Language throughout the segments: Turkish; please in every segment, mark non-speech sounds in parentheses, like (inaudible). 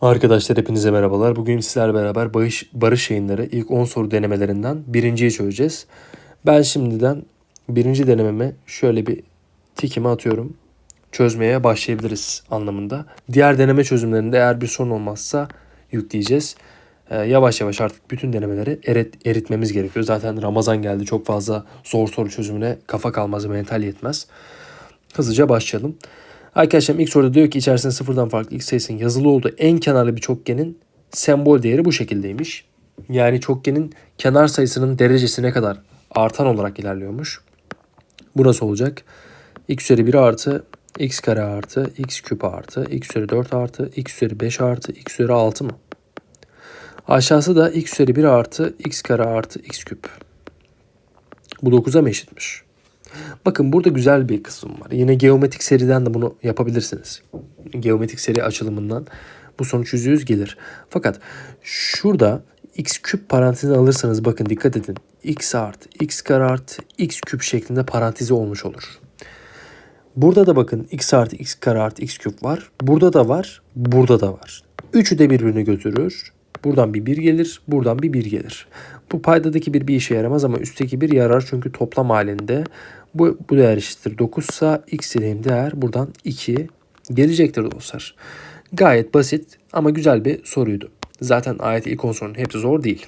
Arkadaşlar hepinize merhabalar. Bugün sizlerle beraber Barış, Barış yayınları ilk 10 soru denemelerinden birinciyi çözeceğiz. Ben şimdiden birinci denememe şöyle bir tikimi atıyorum. Çözmeye başlayabiliriz anlamında. Diğer deneme çözümlerinde eğer bir sorun olmazsa yükleyeceğiz. Ee, yavaş yavaş artık bütün denemeleri erit, eritmemiz gerekiyor. Zaten Ramazan geldi. Çok fazla zor soru çözümüne kafa kalmaz, mental yetmez. Hızlıca başlayalım. Arkadaşlar ilk soruda diyor ki içerisinde sıfırdan farklı x sayısının yazılı olduğu en kenarlı bir çokgenin sembol değeri bu şekildeymiş. Yani çokgenin kenar sayısının derecesi ne kadar artan olarak ilerliyormuş. Bu nasıl olacak? x üzeri 1 artı x kare artı x küp artı x üzeri 4 artı x üzeri 5 artı x üzeri 6 mı? Aşağısı da x üzeri 1 artı x kare artı x küp. Bu 9'a mı eşitmiş? Bakın burada güzel bir kısım var. Yine geometrik seriden de bunu yapabilirsiniz. Geometrik seri açılımından bu sonuç %100 gelir. Fakat şurada x küp parantezini alırsanız bakın dikkat edin. x artı x kare artı x küp şeklinde parantezi olmuş olur. Burada da bakın x artı x kare artı x küp var. Burada da var. Burada da var. Üçü de birbirini götürür. Buradan bir 1 gelir. Buradan bir 1 gelir. Bu paydadaki bir bir işe yaramaz ama üstteki bir yarar çünkü toplam halinde bu, bu değer eşittir 9 ise x dediğim değer buradan 2 gelecektir dostlar. Gayet basit ama güzel bir soruydu. Zaten ayet ilk 10 sorunun hepsi zor değil.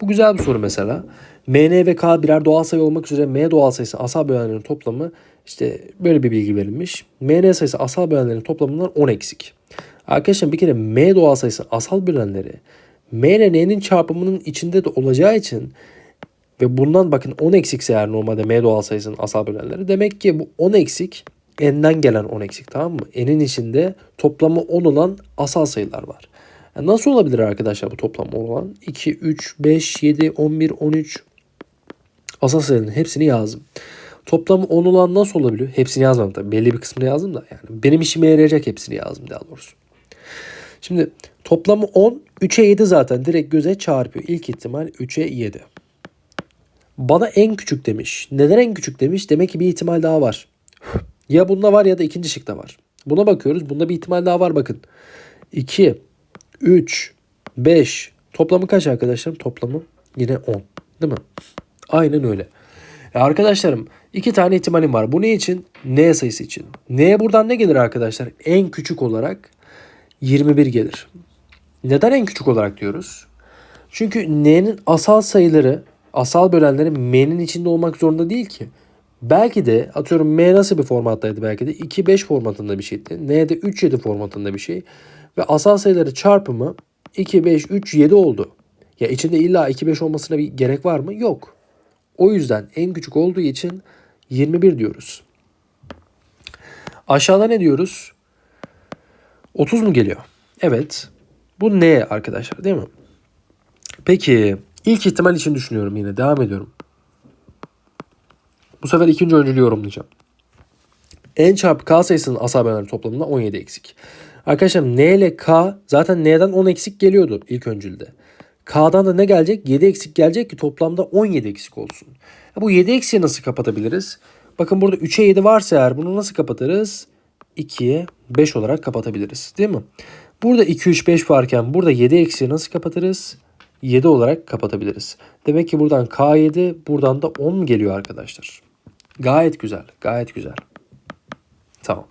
Bu güzel bir soru mesela. MN ve K birer doğal sayı olmak üzere M doğal sayısı asal bölenlerin toplamı işte böyle bir bilgi verilmiş. MN sayısı asal bölenlerin toplamından 10 eksik. Arkadaşlar bir kere M doğal sayısı asal bölenleri M N'nin çarpımının içinde de olacağı için ve bundan bakın 10 eksikse eğer normalde M doğal sayısının asal bölenleri. Demek ki bu 10 eksik n'den gelen 10 eksik tamam mı? N'in içinde toplamı 10 olan asal sayılar var. Yani nasıl olabilir arkadaşlar bu toplam 10 olan? 2, 3, 5, 7, 11, 13 asal sayıların hepsini yazdım. Toplamı 10 olan nasıl olabiliyor? Hepsini yazmadım tabii. Belli bir kısmını yazdım da yani. Benim işime yarayacak hepsini yazdım daha doğrusu. Şimdi toplamı 10, 3'e 7 zaten direkt göze çarpıyor. İlk ihtimal 3'e 7. Bana en küçük demiş. Neden en küçük demiş? Demek ki bir ihtimal daha var. Ya bunda var ya da ikinci şıkta var. Buna bakıyoruz. Bunda bir ihtimal daha var bakın. 2, 3, 5. Toplamı kaç arkadaşlarım? Toplamı yine 10. Değil mi? Aynen öyle. E arkadaşlarım iki tane ihtimalim var. Bu ne için? N sayısı için. N'ye buradan ne gelir arkadaşlar? En küçük olarak 21 gelir. Neden en küçük olarak diyoruz? Çünkü N'nin asal sayıları asal bölenleri M'nin içinde olmak zorunda değil ki. Belki de atıyorum M nasıl bir formattaydı belki de 2-5 formatında bir şeydi. N de 3-7 formatında bir şey. Ve asal sayıları çarpımı 2-5-3-7 oldu. Ya içinde illa 2-5 olmasına bir gerek var mı? Yok. O yüzden en küçük olduğu için 21 diyoruz. Aşağıda ne diyoruz? 30 mu geliyor? Evet. Bu ne arkadaşlar değil mi? Peki İlk ihtimal için düşünüyorum yine. Devam ediyorum. Bu sefer ikinci öncülü yorumlayacağım. N çarpı K sayısının asal bölenleri toplamında 17 eksik. Arkadaşlar N ile K zaten N'den 10 eksik geliyordu ilk öncülde. K'dan da ne gelecek? 7 eksik gelecek ki toplamda 17 eksik olsun. bu 7 eksiği nasıl kapatabiliriz? Bakın burada 3'e 7 varsa eğer bunu nasıl kapatırız? 2'ye 5 olarak kapatabiliriz. Değil mi? Burada 2, 3, 5 varken burada 7 eksiği nasıl kapatırız? 7 olarak kapatabiliriz. Demek ki buradan K7 buradan da 10 geliyor arkadaşlar. Gayet güzel. Gayet güzel. Tamam.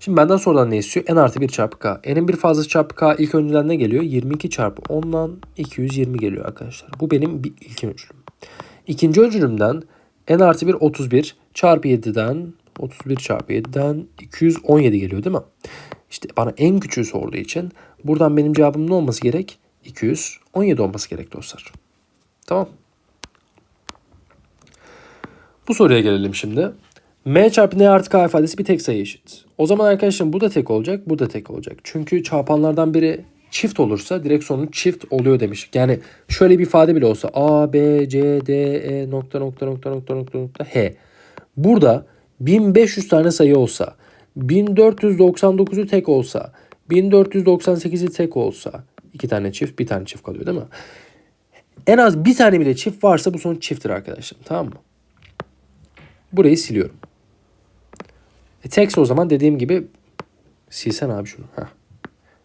Şimdi benden sorulan ne istiyor? N artı 1 çarpı K. N'in bir fazlası çarpı K ilk öncüden ne geliyor? 22 çarpı 10'dan 220 geliyor arkadaşlar. Bu benim bir ilk öncülüm. İkinci öncülümden N artı 1 31 çarpı 7'den 31 çarpı 7'den 217 geliyor değil mi? İşte bana en küçüğü sorduğu için buradan benim cevabım ne olması gerek? 217 olması gerek dostlar. Tamam. Bu soruya gelelim şimdi. M çarpı N artı K ifadesi bir tek sayı eşit. O zaman arkadaşlar bu da tek olacak, bu da tek olacak. Çünkü çarpanlardan biri çift olursa direkt sonuç çift oluyor demiş. Yani şöyle bir ifade bile olsa A, B, C, D, E nokta nokta nokta nokta nokta nokta H. Burada 1500 tane sayı olsa, 1499'u tek olsa, 1498'i tek olsa, İki tane çift bir tane çift kalıyor değil mi? En az bir tane bile çift varsa bu sonuç çifttir arkadaşlar. Tamam mı? Burayı siliyorum. E, tekse o zaman dediğim gibi silsen abi şunu. Heh.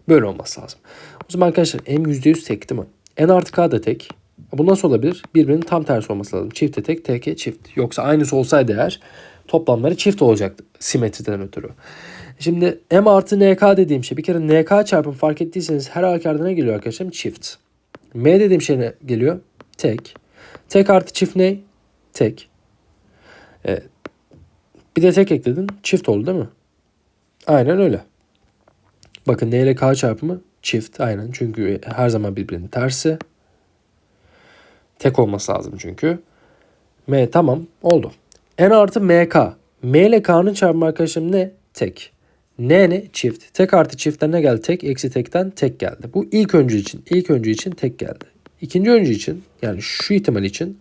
Böyle olması lazım. O zaman arkadaşlar m %100 tek değil mi? n artı k da tek. Bu nasıl olabilir? Birbirinin tam tersi olması lazım. Çifte tek, teke çift. Yoksa aynısı olsaydı eğer toplamları çift olacaktı simetriden ötürü. Şimdi m artı nk dediğim şey bir kere nk çarpım fark ettiyseniz her halükarda ne geliyor arkadaşlar? Çift. m dediğim şey ne geliyor? Tek. Tek artı çift ne? Tek. E, bir de tek ekledin. Çift oldu değil mi? Aynen öyle. Bakın n ile k çarpımı çift. Aynen. Çünkü her zaman birbirinin tersi. Tek olması lazım çünkü. M tamam oldu. N artı MK. M ile K'nın çarpımı arkadaşım ne? Tek. N ne? Çift. Tek artı çiftten ne geldi? Tek. Eksi tekten tek geldi. Bu ilk öncü için. ilk öncü için tek geldi. İkinci öncü için yani şu ihtimal için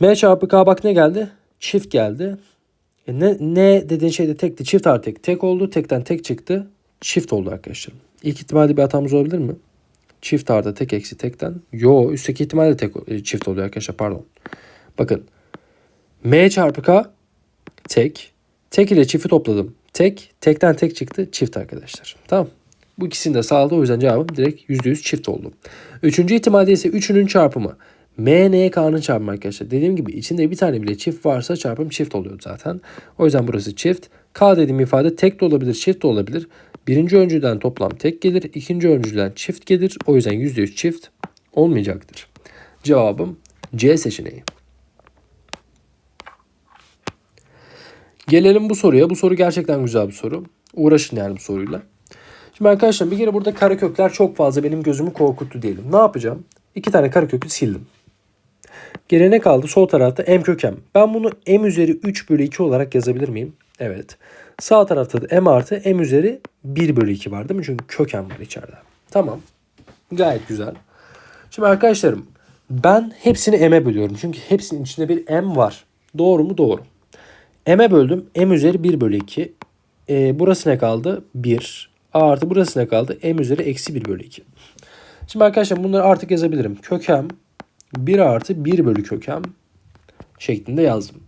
M çarpı K bak ne geldi? Çift geldi. E ne, ne dediğin şey de tekti. Çift artı tek. Tek oldu. Tekten tek çıktı. Çift oldu arkadaşlar. İlk ihtimalde bir hatamız olabilir mi? Çift artı tek eksi tekten. Yo üstteki ihtimalle tek e, çift oluyor arkadaşlar pardon. Bakın. M çarpı K tek. Tek ile çifti topladım. Tek. Tekten tek çıktı. Çift arkadaşlar. Tamam. Bu ikisini de sağladı. O yüzden cevabım direkt %100 çift oldu. Üçüncü ihtimalde ise üçünün çarpımı. M, N, K'nın çarpımı arkadaşlar. Dediğim gibi içinde bir tane bile çift varsa çarpım çift oluyor zaten. O yüzden burası çift. K dediğim ifade tek de olabilir, çift de olabilir. Birinci öncüden toplam tek gelir. ikinci öncüden çift gelir. O yüzden %100 çift olmayacaktır. Cevabım C seçeneği. Gelelim bu soruya. Bu soru gerçekten güzel bir soru. Uğraşın yani bu soruyla. Şimdi arkadaşlar bir kere burada karekökler çok fazla benim gözümü korkuttu diyelim. Ne yapacağım? İki tane karekökü sildim. Geriye ne kaldı? Sol tarafta m kök. Ben bunu m üzeri 3 bölü 2 olarak yazabilir miyim? Evet. Sağ tarafta da m artı m üzeri 1 bölü 2 var değil mi? Çünkü kök var içeride. Tamam. Gayet güzel. Şimdi arkadaşlarım ben hepsini m'e bölüyorum. Çünkü hepsinin içinde bir m var. Doğru mu? Doğru. M'e böldüm. m üzeri 1 bölü 2. Ee, burası ne kaldı? 1. A artı burası ne kaldı? m üzeri eksi 1 bölü 2. Şimdi arkadaşlar bunları artık yazabilirim. Kökem 1 artı 1 bölü kökem şeklinde yazdım.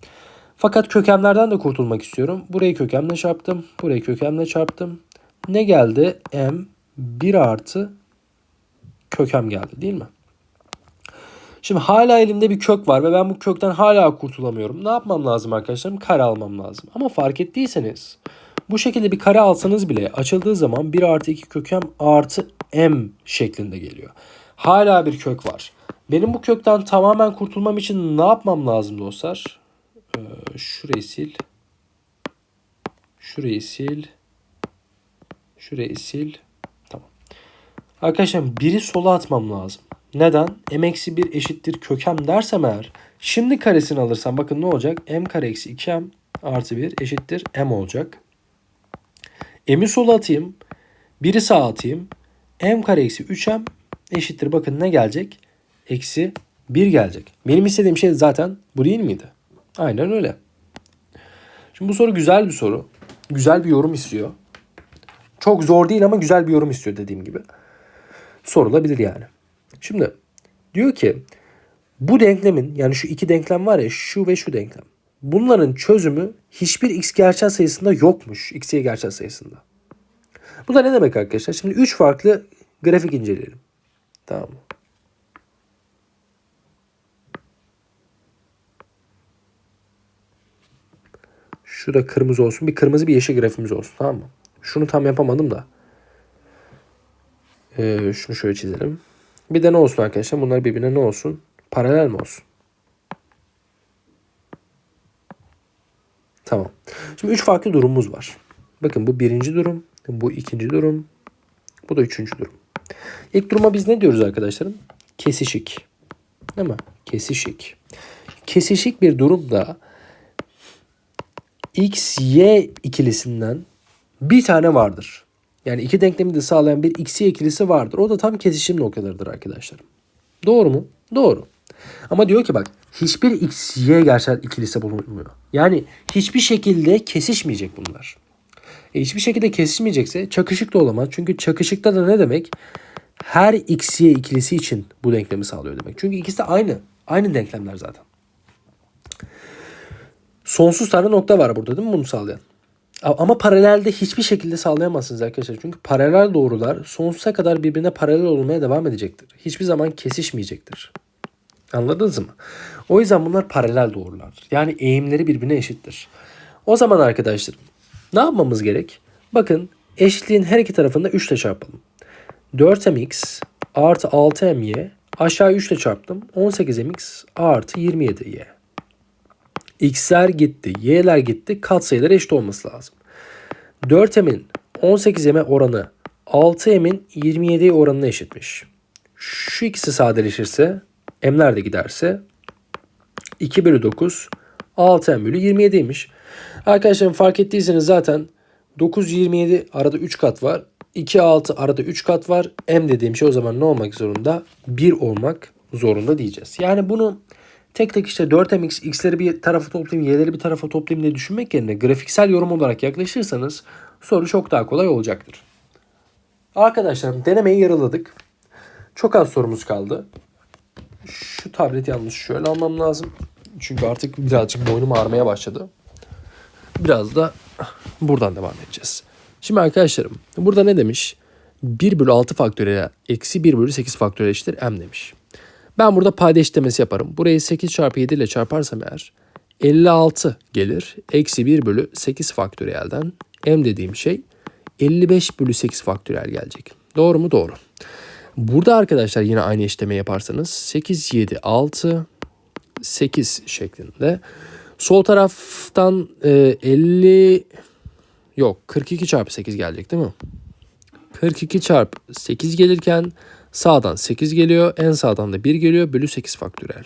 Fakat kökemlerden de kurtulmak istiyorum. Burayı kökemle çarptım. Burayı kökemle çarptım. Ne geldi? M 1 artı kökem geldi değil mi? Şimdi hala elimde bir kök var ve ben bu kökten hala kurtulamıyorum. Ne yapmam lazım arkadaşlarım? Kare almam lazım. Ama fark ettiyseniz bu şekilde bir kare alsanız bile açıldığı zaman 1 artı 2 kökem artı m şeklinde geliyor. Hala bir kök var. Benim bu kökten tamamen kurtulmam için ne yapmam lazım dostlar? Ee, şurayı sil. Şurayı sil. Şurayı sil. Tamam. Arkadaşlar biri sola atmam lazım. Neden? m eksi 1 eşittir kökem dersem eğer şimdi karesini alırsam bakın ne olacak? m kare eksi 2m artı 1 eşittir m olacak. M'i sola atayım. Biri sağa atayım. M kare eksi 3M eşittir. Bakın ne gelecek? Eksi 1 gelecek. Benim istediğim şey zaten bu değil miydi? Aynen öyle. Şimdi bu soru güzel bir soru. Güzel bir yorum istiyor. Çok zor değil ama güzel bir yorum istiyor dediğim gibi. Sorulabilir yani. Şimdi diyor ki bu denklemin yani şu iki denklem var ya şu ve şu denklem. Bunların çözümü hiçbir x gerçel sayısında yokmuş. x y gerçel sayısında. Bu da ne demek arkadaşlar? Şimdi 3 farklı grafik inceleyelim. Tamam mı? Şu da kırmızı olsun. Bir kırmızı bir yeşil grafimiz olsun. Tamam mı? Şunu tam yapamadım da. Ee, şunu şöyle çizelim. Bir de ne olsun arkadaşlar? Bunlar birbirine ne olsun? Paralel mi olsun? Tamam. Şimdi üç farklı durumumuz var. Bakın bu birinci durum, bu ikinci durum, bu da üçüncü durum. İlk duruma biz ne diyoruz arkadaşlarım? Kesişik. Değil mi? Kesişik. Kesişik bir durumda x, y ikilisinden bir tane vardır. Yani iki denklemi de sağlayan bir x, y ikilisi vardır. O da tam kesişim noktalarıdır arkadaşlarım. Doğru mu? Doğru. Ama diyor ki bak hiçbir x, y gerçel ikilisi bulunmuyor. Yani hiçbir şekilde kesişmeyecek bunlar. E hiçbir şekilde kesişmeyecekse çakışık da olamaz. Çünkü çakışıkta da ne demek? Her x, y ikilisi için bu denklemi sağlıyor demek. Çünkü ikisi de aynı. Aynı denklemler zaten. Sonsuz tane nokta var burada değil mi bunu sağlayan? Ama paralelde hiçbir şekilde sağlayamazsınız arkadaşlar. Çünkü paralel doğrular sonsuza kadar birbirine paralel olmaya devam edecektir. Hiçbir zaman kesişmeyecektir. Anladınız mı? O yüzden bunlar paralel doğrular. Yani eğimleri birbirine eşittir. O zaman arkadaşlarım ne yapmamız gerek? Bakın eşitliğin her iki tarafını da 3 ile çarpalım. 4mx artı 6my aşağı 3 ile çarptım. 18mx artı 27y. X'ler gitti, y'ler gitti. Katsayılar eşit olması lazım. 4m'in 18m'e oranı 6m'in 27'ye oranına eşitmiş. Şu ikisi sadeleşirse m'ler de giderse 2 bölü 9 6m bölü 27'ymiş. Arkadaşlarım fark ettiyseniz zaten 9 27 arada 3 kat var. 2 6 arada 3 kat var. M dediğim şey o zaman ne olmak zorunda? 1 olmak zorunda diyeceğiz. Yani bunu tek tek işte 4mx x'leri bir tarafa toplayayım y'leri bir tarafa toplayayım diye düşünmek yerine grafiksel yorum olarak yaklaşırsanız soru çok daha kolay olacaktır. Arkadaşlarım denemeyi yarıladık. Çok az sorumuz kaldı. Şu tableti yalnız şöyle almam lazım. Çünkü artık birazcık boynum ağrımaya başladı. Biraz da buradan devam edeceğiz. Şimdi arkadaşlarım burada ne demiş? 1 bölü 6 faktöriyel eksi 1 bölü 8 faktöriyel eşittir m demiş. Ben burada payda eşitlemesi yaparım. Burayı 8 çarpı 7 ile çarparsam eğer 56 gelir. Eksi 1 bölü 8 faktöriyelden m dediğim şey 55 bölü 8 faktöriyel gelecek. Doğru mu? Doğru. Burada arkadaşlar yine aynı işlemi yaparsanız 8, 7, 6, 8 şeklinde. Sol taraftan e, 50 yok 42 çarpı 8 gelecek değil mi? 42 çarpı 8 gelirken sağdan 8 geliyor. En sağdan da 1 geliyor. Bölü 8 faktörel.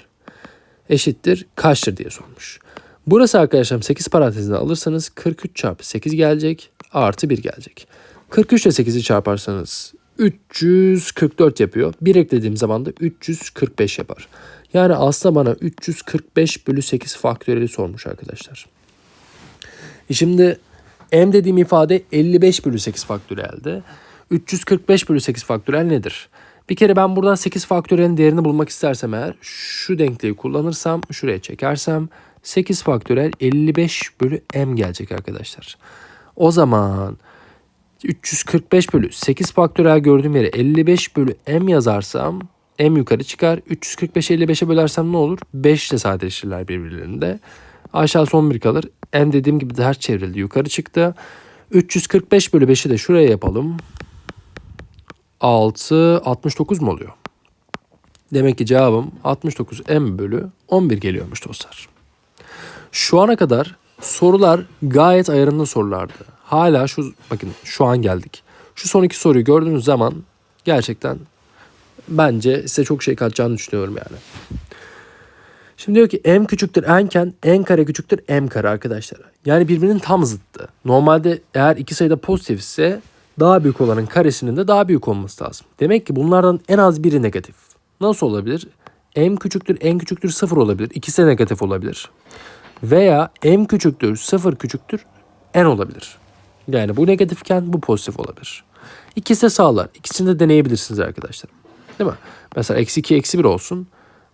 Eşittir kaçtır diye sormuş. Burası arkadaşlar 8 parantezine alırsanız 43 çarpı 8 gelecek. Artı 1 gelecek. 43 ile 8'i çarparsanız 344 yapıyor. 1 eklediğim zaman da 345 yapar. Yani aslında bana 345 bölü 8 faktöriyeli sormuş arkadaşlar. E Şimdi m dediğim ifade 55 bölü 8 faktöriyelde. 345 bölü 8 faktöriyel nedir? Bir kere ben buradan 8 faktöriyelin değerini bulmak istersem eğer şu denkliği kullanırsam şuraya çekersem 8 faktöriyel 55 bölü m gelecek arkadaşlar. O zaman 345 bölü 8 faktöriyel gördüğüm yere 55 bölü m yazarsam m yukarı çıkar. 345'i 55'e bölersem ne olur? 5 ile sadeleşirler birbirlerinde. Aşağı son bir kalır. m dediğim gibi ters çevrildi. Yukarı çıktı. 345 bölü 5'i de şuraya yapalım. 6, 69 mu oluyor? Demek ki cevabım 69 m bölü 11 geliyormuş dostlar. Şu ana kadar sorular gayet ayarında sorulardı. Hala şu bakın şu an geldik. Şu son iki soruyu gördüğünüz zaman gerçekten bence size çok şey katacağını düşünüyorum yani. Şimdi diyor ki m küçüktür n iken n kare küçüktür m kare arkadaşlar. Yani birbirinin tam zıttı. Normalde eğer iki sayıda pozitifse daha büyük olanın karesinin de daha büyük olması lazım. Demek ki bunlardan en az biri negatif. Nasıl olabilir? m küçüktür n küçüktür 0 olabilir. İkisi de negatif olabilir. Veya m küçüktür 0 küçüktür n olabilir. Yani bu negatifken bu pozitif olabilir. İkisi de sağlar. İkisini de deneyebilirsiniz arkadaşlar. Değil mi? Mesela eksi 2 eksi 1 olsun.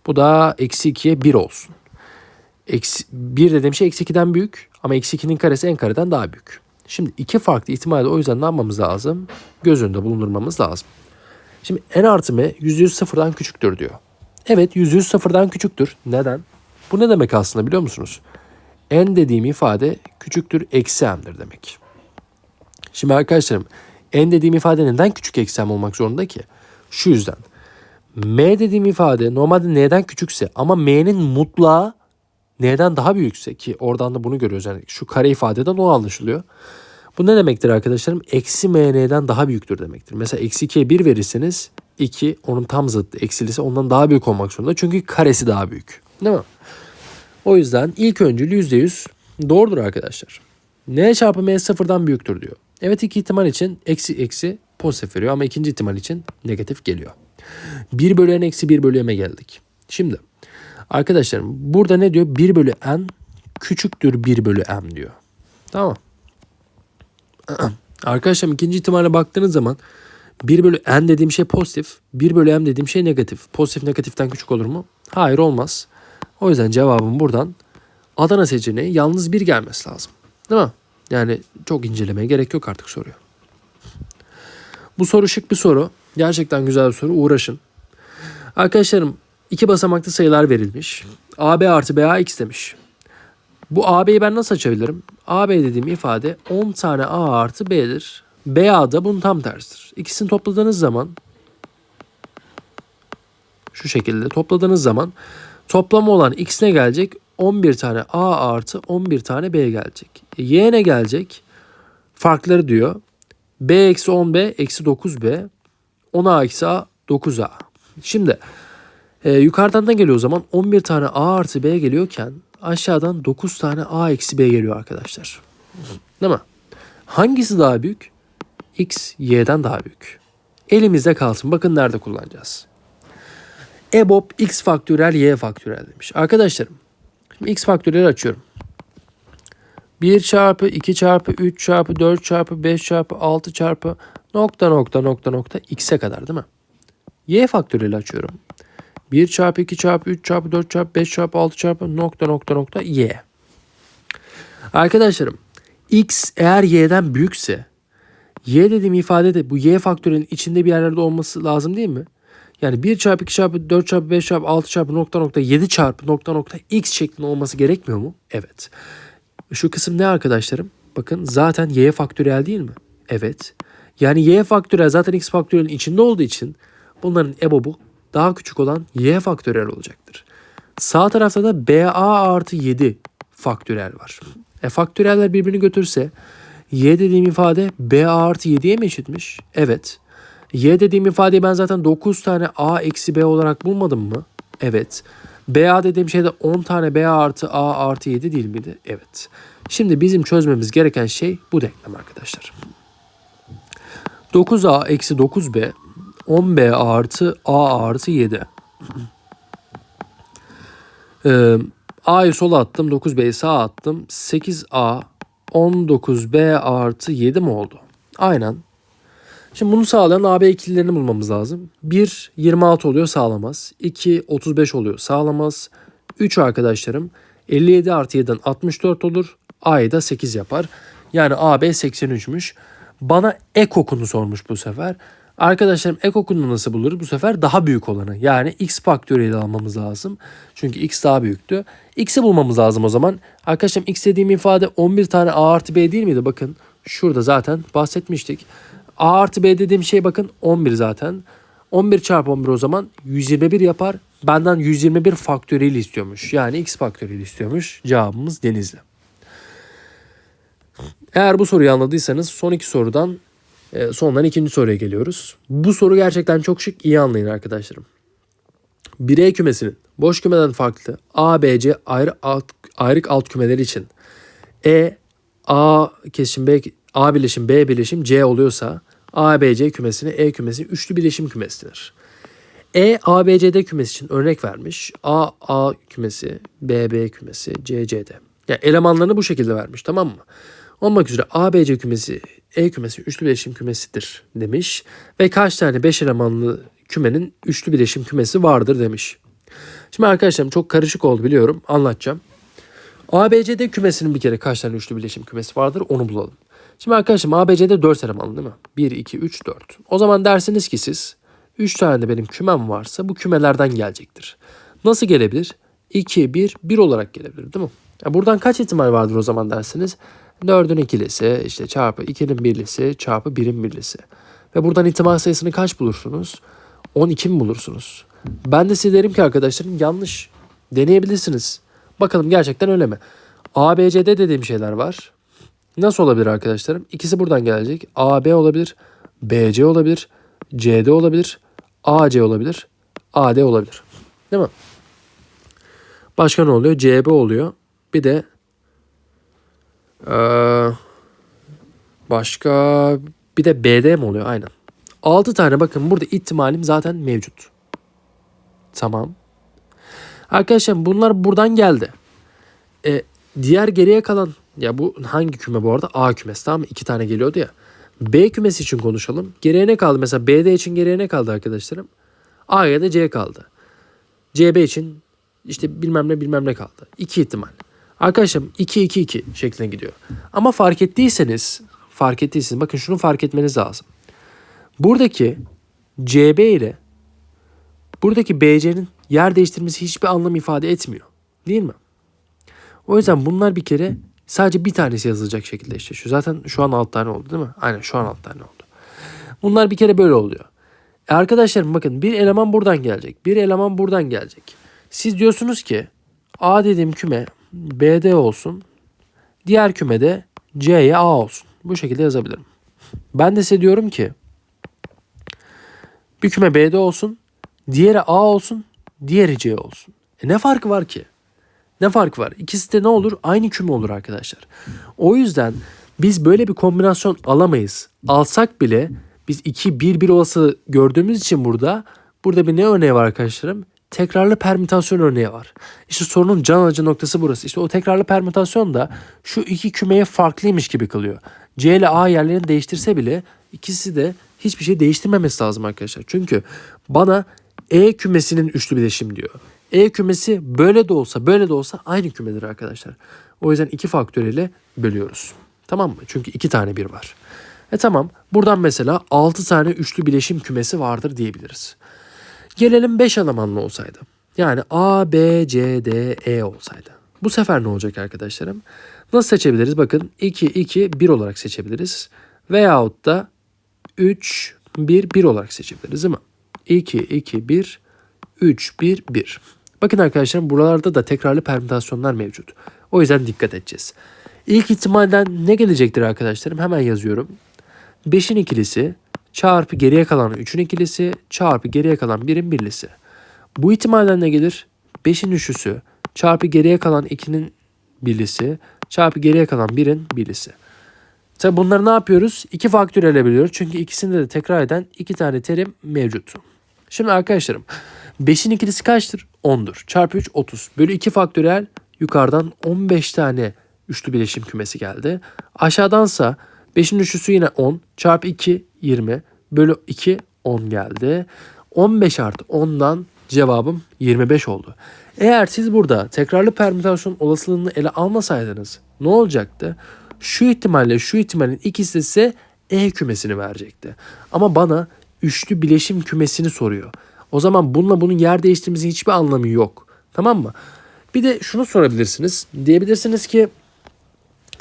Bu da eksi 2'ye 1 olsun. Eksi, 1 dediğim şey eksi 2'den büyük ama eksi 2'nin karesi en kareden daha büyük. Şimdi iki farklı ihtimalle o yüzden ne yapmamız lazım? Göz önünde bulundurmamız lazım. Şimdi n artı m %100 sıfırdan küçüktür diyor. Evet %100 sıfırdan küçüktür. Neden? Bu ne demek aslında biliyor musunuz? n dediğim ifade küçüktür eksi m'dir demek. Şimdi arkadaşlarım n dediğim ifade neden küçük eksi m olmak zorunda ki? Şu yüzden. m dediğim ifade normalde n'den küçükse ama m'nin mutlağı n'den daha büyükse ki oradan da bunu görüyoruz. Yani şu kare ifadeden o anlaşılıyor. Bu ne demektir arkadaşlarım? Eksi m n'den daha büyüktür demektir. Mesela eksi 2'ye 1 verirseniz 2 onun tam zıttı. Eksilisi ondan daha büyük olmak zorunda. Çünkü karesi daha büyük. Değil mi? O yüzden ilk öncül %100 doğrudur arkadaşlar. n çarpı m sıfırdan büyüktür diyor. Evet iki ihtimal için eksi eksi pozitif veriyor ama ikinci ihtimal için negatif geliyor. 1 bölü n eksi 1 bölü m'e geldik. Şimdi arkadaşlarım burada ne diyor? 1 bölü n küçüktür 1 bölü m diyor. Tamam. (clears throat) Arkadaşlar ikinci ihtimale baktığınız zaman 1 bölü n dediğim şey pozitif. 1 bölü m dediğim şey negatif. Pozitif negatiften küçük olur mu? Hayır olmaz. O yüzden cevabım buradan Adana seçeneği yalnız 1 gelmesi lazım. Değil mi? Yani çok incelemeye gerek yok artık soruyu. Bu soru şık bir soru. Gerçekten güzel bir soru. Uğraşın. Arkadaşlarım iki basamaklı sayılar verilmiş. AB artı BA x demiş. Bu AB'yi ben nasıl açabilirim? AB dediğim ifade 10 tane A artı B'dir. BA da bunun tam tersidir. İkisini topladığınız zaman şu şekilde topladığınız zaman toplamı olan x ne gelecek? 11 tane A artı 11 tane B gelecek. Y ne gelecek? Farkları diyor. B eksi 10B eksi 9B 10A eksi A 9A. Şimdi e, yukarıdan da geliyor o zaman 11 tane A artı B geliyorken aşağıdan 9 tane A eksi B geliyor arkadaşlar. Değil mi? Hangisi daha büyük? X Y'den daha büyük. Elimizde kalsın. Bakın nerede kullanacağız. EBOB X faktörel Y faktörel demiş. Arkadaşlarım X faktöreli açıyorum. 1 çarpı 2 çarpı 3 çarpı 4 çarpı 5 çarpı 6 çarpı nokta nokta nokta nokta x'e kadar değil mi? Y faktöreli açıyorum. 1 çarpı 2 çarpı 3 çarpı 4 çarpı 5 çarpı 6 çarpı nokta nokta nokta y. Arkadaşlarım x eğer y'den büyükse y dediğim ifade de bu y faktörünün içinde bir yerlerde olması lazım değil mi? Yani 1 çarpı 2 çarpı 4 çarpı 5 çarpı 6 çarpı nokta nokta 7 çarpı nokta nokta x şeklinde olması gerekmiyor mu? Evet. Şu kısım ne arkadaşlarım? Bakın zaten y faktöriyel değil mi? Evet. Yani y faktöriyel zaten x faktöriyelin içinde olduğu için bunların ebobu daha küçük olan y faktöriyel olacaktır. Sağ tarafta da ba artı 7 faktöriyel var. E faktöriyeller birbirini götürse y dediğim ifade ba artı 7'ye mi eşitmiş? Evet. Y dediğim ifadeyi ben zaten 9 tane a eksi b olarak bulmadım mı? Evet. BA dediğim şey de 10 tane BA artı A artı 7 değil miydi? Evet. Şimdi bizim çözmemiz gereken şey bu denklem arkadaşlar. 9A eksi 9B 10B artı A artı 7. Ee, A'yı sola attım 9B'yi sağa attım. 8A 19B artı 7 mi oldu? Aynen. Şimdi bunu sağlayan AB ikililerini bulmamız lazım. 1 26 oluyor sağlamaz. 2 35 oluyor sağlamaz. 3 arkadaşlarım 57 artı 7'den 64 olur. A'yı da 8 yapar. Yani AB 83'müş. Bana ekokunu sormuş bu sefer. Arkadaşlarım ekokunu nasıl bulur? Bu sefer daha büyük olanı. Yani x faktöriyeli almamız lazım. Çünkü x daha büyüktü. X'i bulmamız lazım o zaman. Arkadaşlarım x dediğim ifade 11 tane A artı B değil miydi? Bakın şurada zaten bahsetmiştik. A artı B dediğim şey bakın 11 zaten. 11 çarpı 11 o zaman 121 yapar. Benden 121 faktöriyel istiyormuş. Yani x faktöriyel istiyormuş. Cevabımız Denizli. Eğer bu soruyu anladıysanız son iki sorudan e, sondan ikinci soruya geliyoruz. Bu soru gerçekten çok şık. İyi anlayın arkadaşlarım. Bir E kümesinin boş kümeden farklı A, B, C ayrı alt, ayrık alt kümeleri için E, A kesişim B, A birleşim B birleşim C oluyorsa A, B, C kümesine E kümesi üçlü birleşim kümesidir. E, A, B, C'de kümesi için örnek vermiş. A, A kümesi, B, B kümesi, C, C'de. Yani elemanlarını bu şekilde vermiş tamam mı? Olmak üzere A, B, C kümesi, E kümesi üçlü birleşim kümesidir demiş. Ve kaç tane 5 elemanlı kümenin üçlü birleşim kümesi vardır demiş. Şimdi arkadaşlarım çok karışık oldu biliyorum. Anlatacağım. ABCD kümesinin bir kere kaç tane üçlü birleşim kümesi vardır onu bulalım. Şimdi arkadaşım ABC'de 4 elemanlı değil mi? 1, 2, 3, 4. O zaman dersiniz ki siz 3 tane de benim kümem varsa bu kümelerden gelecektir. Nasıl gelebilir? 2, 1, 1 olarak gelebilir değil mi? Ya buradan kaç ihtimal vardır o zaman dersiniz? 4'ün ikilisi işte çarpı 2'nin birlisi çarpı 1'in birlisi. Ve buradan ihtimal sayısını kaç bulursunuz? 12 mi bulursunuz? Ben de size derim ki arkadaşlarım yanlış. Deneyebilirsiniz. Bakalım gerçekten öyle mi? ABCD dediğim şeyler var. Nasıl olabilir arkadaşlarım? İkisi buradan gelecek. AB olabilir, BC olabilir, CD olabilir, AC olabilir, AD olabilir. Değil mi? Başka ne oluyor? CB oluyor. Bir de ee, başka bir de BD mi oluyor? Aynen. 6 tane bakın burada ihtimalim zaten mevcut. Tamam. Arkadaşlar bunlar buradan geldi. E, diğer geriye kalan ya bu hangi küme bu arada? A kümesi tamam mı? İki tane geliyordu ya. B kümesi için konuşalım. Geriye ne kaldı? Mesela BD için geriye ne kaldı arkadaşlarım? A ya da C kaldı. CB için işte bilmem ne bilmem ne kaldı. İki ihtimal. Arkadaşlar 2-2-2 şeklinde gidiyor. Ama fark ettiyseniz, fark ettiyseniz bakın şunu fark etmeniz lazım. Buradaki CB ile buradaki BC'nin yer değiştirmesi hiçbir anlam ifade etmiyor. Değil mi? O yüzden bunlar bir kere sadece bir tanesi yazılacak şekilde eşleşiyor. Zaten şu an 6 tane oldu değil mi? Aynen şu an 6 tane oldu. Bunlar bir kere böyle oluyor. E arkadaşlarım bakın bir eleman buradan gelecek. Bir eleman buradan gelecek. Siz diyorsunuz ki A dediğim küme BD olsun. Diğer kümede C'ye A olsun. Bu şekilde yazabilirim. Ben de size diyorum ki bir küme B'de olsun. Diğeri A olsun. Diğeri C olsun. E ne farkı var ki? Ne fark var? İkisi de ne olur? Aynı küme olur arkadaşlar. O yüzden biz böyle bir kombinasyon alamayız. Alsak bile biz 2 1 1 olası gördüğümüz için burada burada bir ne örneği var arkadaşlarım? Tekrarlı permütasyon örneği var. İşte sorunun can alıcı noktası burası. İşte o tekrarlı permütasyon da şu iki kümeye farklıymış gibi kılıyor. C ile A yerlerini değiştirse bile ikisi de hiçbir şey değiştirmemesi lazım arkadaşlar. Çünkü bana E kümesinin üçlü bileşim diyor. E kümesi böyle de olsa böyle de olsa aynı kümedir arkadaşlar. O yüzden iki faktöriyle bölüyoruz. Tamam mı? Çünkü iki tane bir var. E tamam. Buradan mesela 6 tane üçlü bileşim kümesi vardır diyebiliriz. Gelelim 5 elemanlı olsaydı. Yani A, B, C, D, E olsaydı. Bu sefer ne olacak arkadaşlarım? Nasıl seçebiliriz? Bakın 2, 2, 1 olarak seçebiliriz. Veyahut da 3, 1, 1 olarak seçebiliriz değil mi? 2, 2, 1, 3, 1, 1. Bakın arkadaşlar buralarda da tekrarlı permütasyonlar mevcut. O yüzden dikkat edeceğiz. İlk ihtimalden ne gelecektir arkadaşlarım? Hemen yazıyorum. 5'in ikilisi çarpı geriye kalan 3'ün ikilisi çarpı geriye kalan 1'in birlisi. Bu ihtimalden ne gelir? 5'in üçlüsü çarpı geriye kalan 2'nin birlisi çarpı geriye kalan 1'in birlisi. Tabi bunları ne yapıyoruz? İki faktöriyel biliyoruz. Çünkü ikisinde de tekrar eden iki tane terim mevcut. Şimdi arkadaşlarım 5'in ikilisi kaçtır? 10'dur. Çarpı 3 30. Bölü 2 faktöriyel yukarıdan 15 tane üçlü bileşim kümesi geldi. Aşağıdansa 5'in üçlüsü yine 10. Çarpı 2 20. Bölü 2 10 geldi. 15 artı 10'dan cevabım 25 oldu. Eğer siz burada tekrarlı permütasyon olasılığını ele almasaydınız ne olacaktı? Şu ihtimalle şu ihtimalin ikisi size E kümesini verecekti. Ama bana üçlü bileşim kümesini soruyor. O zaman bununla bunun yer değiştirmesinin hiçbir anlamı yok. Tamam mı? Bir de şunu sorabilirsiniz. Diyebilirsiniz ki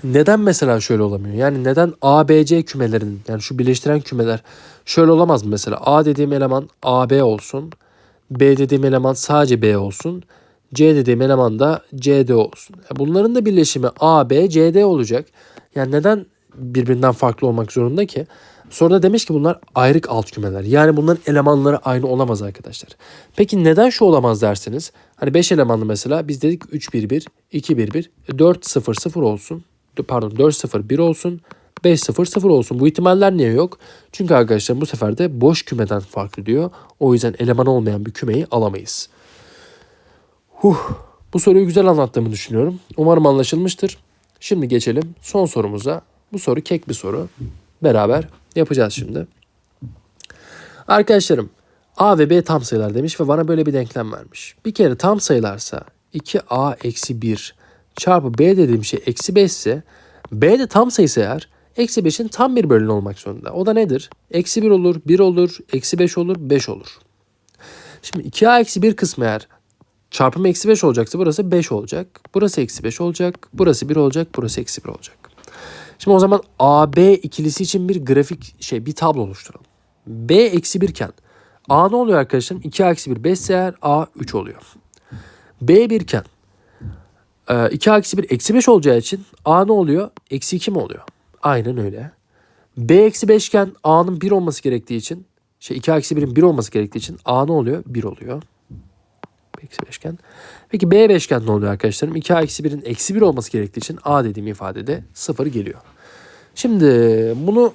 neden mesela şöyle olamıyor? Yani neden A, B, C kümelerinin yani şu birleştiren kümeler şöyle olamaz mı mesela? A dediğim eleman A, B olsun. B dediğim eleman sadece B olsun. C dediğim eleman da CD olsun. E Bunların da birleşimi A, B, CD olacak. Yani neden birbirinden farklı olmak zorunda ki? Sonra da demiş ki bunlar ayrık alt kümeler. Yani bunların elemanları aynı olamaz arkadaşlar. Peki neden şu olamaz dersiniz? Hani 5 elemanlı mesela biz dedik 3 1 1, 2 1 1, 4 0 0 olsun. Pardon 4 0 1 olsun. 5 0 0 olsun. Bu ihtimaller niye yok? Çünkü arkadaşlar bu sefer de boş kümeden farklı diyor. O yüzden eleman olmayan bir kümeyi alamayız. Huh. Bu soruyu güzel anlattığımı düşünüyorum. Umarım anlaşılmıştır. Şimdi geçelim son sorumuza. Bu soru kek bir soru. Beraber yapacağız şimdi. Arkadaşlarım A ve B tam sayılar demiş ve bana böyle bir denklem vermiş. Bir kere tam sayılarsa 2A eksi 1 çarpı B dediğim şey eksi 5 ise B de tam sayısı eğer eksi 5'in tam bir bölünü olmak zorunda. O da nedir? Eksi 1 olur, 1 olur, eksi 5 olur, 5 olur. Şimdi 2A eksi 1 kısmı eğer çarpımı eksi 5 olacaksa burası 5 olacak. Burası eksi 5 olacak. Burası 1 olacak. Burası eksi 1 olacak. Şimdi o zaman AB ikilisi için bir grafik şey bir tablo oluşturalım. B eksi 1 iken A ne oluyor arkadaşlarım? 2 eksi 1 5 ise eğer A 3 oluyor. B 1 iken 2 eksi 1 eksi 5 olacağı için A ne oluyor? Eksi 2 mi oluyor? Aynen öyle. B eksi 5 iken A'nın 1 olması gerektiği için şey 2 eksi 1'in 1 olması gerektiği için A ne oluyor? 1 oluyor. Eksi beşgen. Peki B beşgen ne oluyor arkadaşlarım? 2 eksi 1'in eksi 1 olması gerektiği için A dediğim ifadede 0 geliyor. Şimdi bunu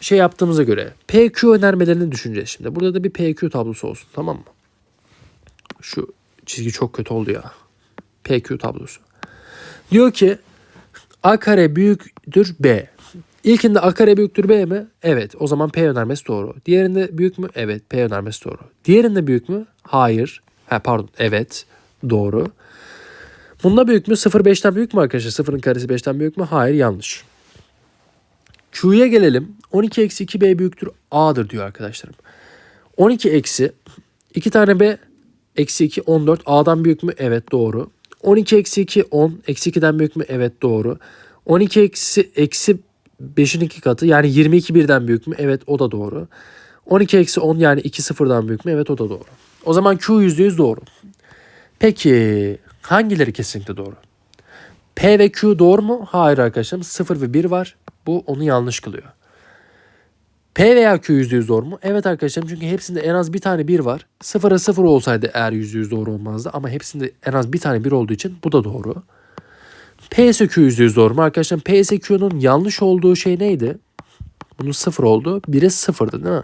şey yaptığımıza göre PQ önermelerini düşüneceğiz şimdi. Burada da bir PQ tablosu olsun tamam mı? Şu çizgi çok kötü oldu ya. PQ tablosu. Diyor ki A kare büyüktür B. İlkinde A kare büyüktür B mi? Evet. O zaman P önermesi doğru. Diğerinde büyük mü? Evet. P önermesi doğru. Diğerinde büyük mü? Hayır. Ha, pardon. Evet. Doğru. Bunda büyük mü? 0 5'ten büyük mü arkadaşlar? 0'ın karesi 5'ten büyük mü? Hayır yanlış. Q'ya gelelim. 12 eksi 2b büyüktür a'dır diyor arkadaşlarım. 12 eksi 2 tane b eksi 2 14 a'dan büyük mü? Evet doğru. 12 eksi 2 10 eksi 2'den büyük mü? Evet doğru. 12 eksi eksi 5'in 2 katı yani 22 birden büyük mü? Evet o da doğru. 12 eksi 10 yani 2 sıfırdan büyük mü? Evet o da doğru. O zaman Q %100 doğru. Peki hangileri kesinlikle doğru? P ve Q doğru mu? Hayır arkadaşlarım 0 ve 1 var. Bu onu yanlış kılıyor. P veya Q %100 doğru mu? Evet arkadaşlarım çünkü hepsinde en az bir tane 1 var. 0'a 0 olsaydı eğer %100 doğru olmazdı. Ama hepsinde en az bir tane 1 olduğu için bu da doğru. P ise Q %100 doğru mu? Arkadaşlar P ise Q'nun yanlış olduğu şey neydi? Bunun 0 oldu. 1'e 0'dı değil mi?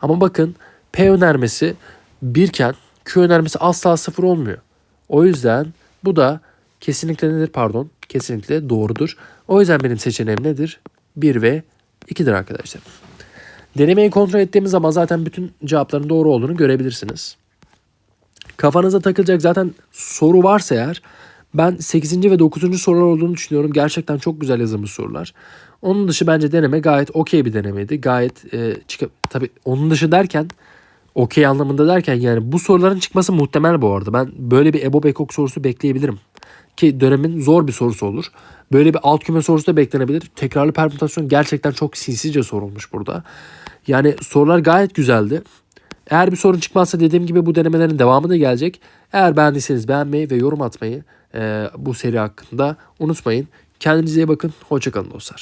Ama bakın P önermesi 1 iken Q önermesi asla 0 olmuyor. O yüzden bu da kesinlikle nedir pardon? Kesinlikle doğrudur. O yüzden benim seçeneğim nedir? 1 ve 2'dir arkadaşlar. Denemeyi kontrol ettiğimiz zaman zaten bütün cevapların doğru olduğunu görebilirsiniz. Kafanıza takılacak zaten soru varsa eğer ben 8. ve 9. sorular olduğunu düşünüyorum. Gerçekten çok güzel yazılmış sorular. Onun dışı bence deneme gayet okey bir denemeydi. Gayet e, çıkıp tabii onun dışı derken okey anlamında derken yani bu soruların çıkması muhtemel bu arada. Ben böyle bir Ebo Bekok sorusu bekleyebilirim. Ki dönemin zor bir sorusu olur. Böyle bir alt küme sorusu da beklenebilir. Tekrarlı permütasyon gerçekten çok sinsice sorulmuş burada. Yani sorular gayet güzeldi. Eğer bir sorun çıkmazsa dediğim gibi bu denemelerin devamı da gelecek. Eğer beğendiyseniz beğenmeyi ve yorum atmayı e, bu seri hakkında unutmayın. Kendinize iyi bakın. Hoşçakalın dostlar.